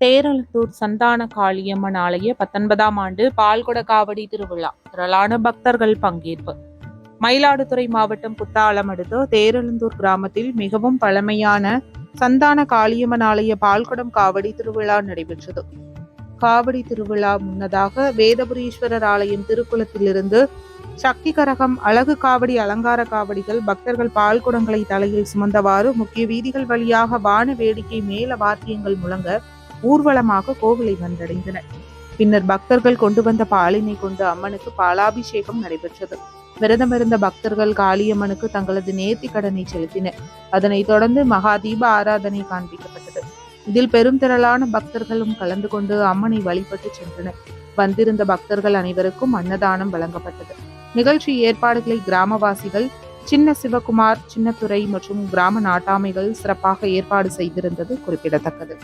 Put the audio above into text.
தேரலத்தூர் சந்தான காளியம்மன் ஆலய பத்தொன்பதாம் ஆண்டு பால்குட காவடி திருவிழா. திரளான பக்தர்கள் பங்கேற்பு. மயிலாடுதுறை மாவட்டம் குத்தாலம் அடுத்த தேரலந்தூர் கிராமத்தில் மிகவும் பழமையான சந்தான காளியம்மன் ஆலய பால்குடம் காவடி திருவிழா நடைபெற்றது. காவடி திருவிழா முன்னதாக வேதபுரீஸ்வரர் ஆலயம் திருக்குளத்திலிருந்து சக்தி கரகம் அழகு காவடி அலங்கார காவடிகள் பக்தர்கள் பால்குடங்களை தலையில் சுமந்தவாறு முக்கிய வீதிகள் வழியாக வான வேடிக்கை மேல வாத்தியங்கள் முழங்க ஊர்வலமாக கோவிலை வந்தடைந்தனர். பின்னர் பக்தர்கள் கொண்டு வந்த பாலினை கொண்டு அம்மனுக்கு பாலாபிஷேகம் நடைபெற்றது. விரதமிருந்த பக்தர்கள் காளியம்மனுக்கு தங்களது நேர்த்தி கடனை செலுத்தினர். அதனைத் தொடர்ந்து மகா தீப ஆராதனை காண்பிக்கப்பட்டது. இதில் பெரும் திரளான பக்தர்களும் கலந்து கொண்டு அம்மனை வழிபட்டு சென்றனர். வந்திருந்த பக்தர்கள் அனைவருக்கும் அன்னதானம் வழங்கப்பட்டது. நிகழ்ச்சி ஏற்பாடுகளை கிராமவாசிகள் சின்ன சிவகுமார் சின்னத்துறை மற்றும் கிராம நாட்டாமைகள் சிறப்பாக ஏற்பாடு செய்திருந்தது குறிப்பிடத்தக்கது.